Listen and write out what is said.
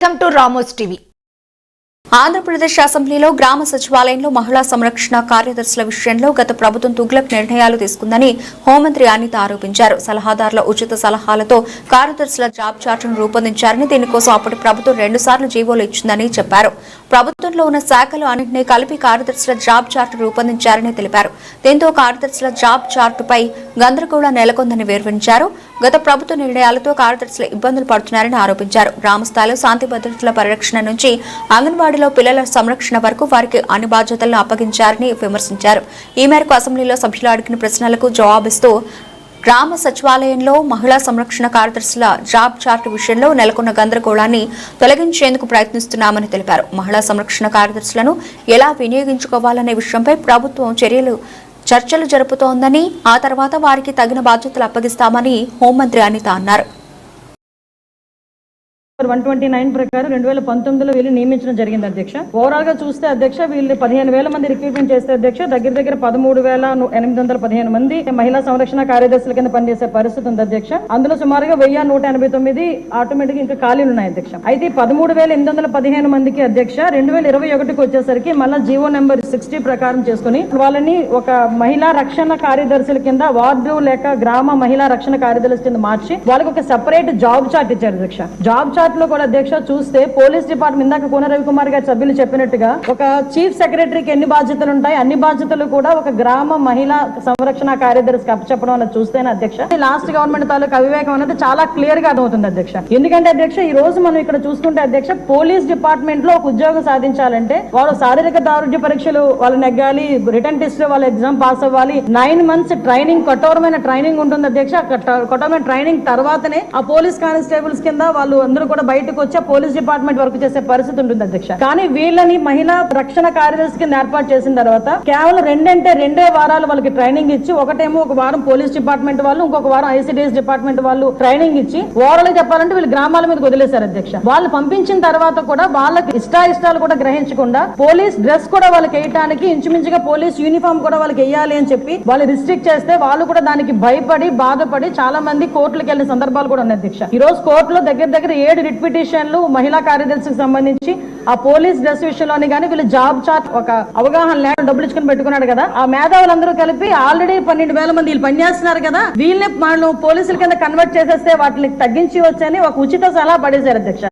Welcome to Ramos TV. Andhra Pradesh అసెంబ్లీలో గ్రామ సచివాలయంలో మహిళా సంరక్షణ కార్యదర్శుల విషయంలో గత ప్రభుత్వం తుగ్లక్ నిర్ణయాలు తీసుకుందని హోంమంత్రి అనిత ఆరోపించారు. సలహాదారుల ఉచిత సలహాలతో కార్యదర్శుల జాబ్ చార్టును రూపొందించారని దీనికోసం అప్పటి ప్రభుత్వం రెండుసార్లు జీవోలు ఇచ్చిందని చెప్పారు. ప్రభుత్వంలో ఉన్న శాఖలు అన్నింటినీ కలిపి కార్యదర్శుల జాబ్ చార్టు రూపొందించారని తెలిపారు. దీంతో కార్యదర్శుల జాబ్ చార్టుపై గందరగోళం నెలకొందని వివరించారు. గత ప్రభుత్వ నిర్ణయాలతో కార్యదర్శులు ఇబ్బందులు పడుతున్నారని ఆరోపించారు. గ్రామస్థాయిలో శాంతి భద్రతల పరిరక్షణ నుంచి అంగన్వాడీలో పిల్లల సంరక్షణ వరకు వారికి అన్ని బాధ్యతలను అప్పగించారని విమర్శించారు. ఈ మేరకు అసెంబ్లీలో సభ్యులు అడిగిన ప్రశ్నలకు జవాబిస్తూ గ్రామ సచివాలయంలో మహిళా సంరక్షణ కార్యదర్శుల జాబ్ చార్ట్ విషయంలో నెలకొన్న గందరగోళాన్ని తొలగించేందుకు ప్రయత్నిస్తున్నామని తెలిపారు. మహిళా సంరక్షణ కార్యదర్శులను ఎలా వినియోగించుకోవాలనే విషయంపై ప్రభుత్వం చర్యలు చర్చలు జరుపుతోందని ఆ తర్వాత వారికి తగిన బాధ్యతలు అప్పగిస్తామని హోంమంత్రి అనిత అన్నారు. వన్ ట్వంటీ నైన్ ప్రకారం రెండు వేల పంతొమ్మిదిలో వీళ్ళు నియమించడం జరిగింది అధ్యక్ష. ఓవరాల్గా చూస్తే అధ్యక్ష వీళ్ళు పదిహేను వేల మంది రిక్రూట్మెంట్ చేస్తే అధ్యక్ష దగ్గర దగ్గర పదమూడు వేల ఎనిమిది వందల పదిహేను మంది మహిళా సంరక్షణ కార్యదర్శుల కింద పనిచేసే పరిస్థితి ఉంది అధ్యక్ష. అందులో సుమారుగా వెయ్యి నూట ఎనభై తొమ్మిది ఆటోమేటిక్ ఇంకా ఖాళీలు ఉన్నాయి అధ్యక్ష. అయితే పదమూడు వేల ఎనిమిది వందల పదిహేను మందికి అధ్యక్ష రెండు వేల ఇరవై ఒకటికి వచ్చేసరికి మళ్ళీ జీవో నెంబర్ సిక్స్టీ ప్రకారం చేసుకుని వాళ్ళని ఒక మహిళా రక్షణ కార్యదర్శుల కింద వార్డు లేక గ్రామ మహిళా రక్షణ కార్యదర్శుల కింద మార్చి వాళ్ళకి ఒక సెపరేట్ జాబ్ చార్ట్ ఇచ్చారు అధ్యక్ష. జాబ్ చార్ట్ లో కూడా దీక్ష చూస్తే పోలీస్ డిపార్ట్మెంట్ ఇందాక కోన రవికుమార్ గారి సభ్యులు చెప్పినట్టుగా ఒక చీఫ్ సెక్రటరీకి ఎన్ని బాధ్యతలు ఉంటాయి అన్ని బాధ్యతలు కూడా ఒక గ్రామ మహిళా సంరక్షణ కార్యదర్శికి అప్పచెప్పడం అనేది చూస్తేనే అధ్యక్ష. లాస్ట్ గవర్నమెంట్ తాలూకు అవివేకం అనేది చాలా క్లియర్గా అర్థమవుతుంది అధ్యక్ష. ఎందుకంటే అధ్యక్ష ఈ రోజు మనం ఇక్కడ చూసుకుంటే అధ్యక్ష పోలీస్ డిపార్ట్మెంట్లో ఒక ఉద్యోగం సాధించాలంటే వారు శారీరక దారుఢ్య పరీక్షలు వాళ్ళు నెగ్గాలి రిటర్న్ టెస్ట్ వాళ్ళ ఎగ్జామ్ పాస్ అవ్వాలి నైన్ మంత్స్ ట్రైనింగ్ కఠోరమైన ట్రైనింగ్ ఉంటుంది అధ్యక్ష. కఠోరమైన ట్రైనింగ్ తర్వాతనే ఆ పోలీస్ కానిస్టేబుల్స్ కింద వాళ్ళు అందరూ కూడా బయటకు వచ్చే పోలీస్ డిపార్ట్మెంట్ వర్క్ చేసే పరిస్థితి ఉంటుంది అధ్యక్ష. కానీ వీళ్ళని మహిళా రక్షణ కార్యదర్శి కింద ఏర్పాటు చేసిన తర్వాత కేవలం రెండంటే రెండే వారాలు వాళ్ళకి ట్రైనింగ్ ఇచ్చి ఒకటేమో ఒక వారం పోలీస్ డిపార్ట్మెంట్ వాళ్ళు ఇంకొక వారం ఐసిడిఎస్ డిపార్ట్మెంట్ వాళ్ళు ట్రైనింగ్ ఇచ్చి ఓవరాల్ చెప్పాలంటే వీళ్ళు గ్రామాల మీద వదిలేశారు అధ్యక్ష. వాళ్ళు పంపించిన తర్వాత కూడా వాళ్ళకి ఇష్టాయిష్టాలు కూడా గ్రహించకుండా పోలీస్ డ్రెస్ కూడా వాళ్ళకి వేయటానికి ఇంచుమించుగా పోలీస్ యూనిఫామ్ కూడా వాళ్ళకి వేయాలి అని చెప్పి వాళ్ళు రిస్ట్రిక్ట్ చేస్తే వాళ్ళు కూడా దానికి భయపడి బాధపడి చాలా మంది కోర్టులకు వెళ్ళిన సందర్భాలు కూడా ఉన్నాయి అధ్యక్ష. ఈ రోజు కోర్టులో దగ్గర దగ్గర ఏడు రిట్ పిటిషన్లు మహిళా కార్యదర్శికి సంబంధించి ఆ పోలీస్ డ్రెస్ విషయంలోని కానీ వీళ్ళు జాబ్ చార్ట్ ఒక అవగాహన లేక డబ్బులు ఇచ్చుకుని పెట్టుకున్నాడు కదా. ఆ మేధావులందరూ కలిపి ఆల్రెడీ పన్నెండు వేల మంది వీళ్ళు పనిచేస్తున్నారు కదా. వీళ్ళని మనం పోలీసుల కింద కన్వర్ట్ చేసేస్తే వాటిని తగ్గించి వచ్చని ఒక ఉచిత సలహా పడేశారు అధ్యక్ష.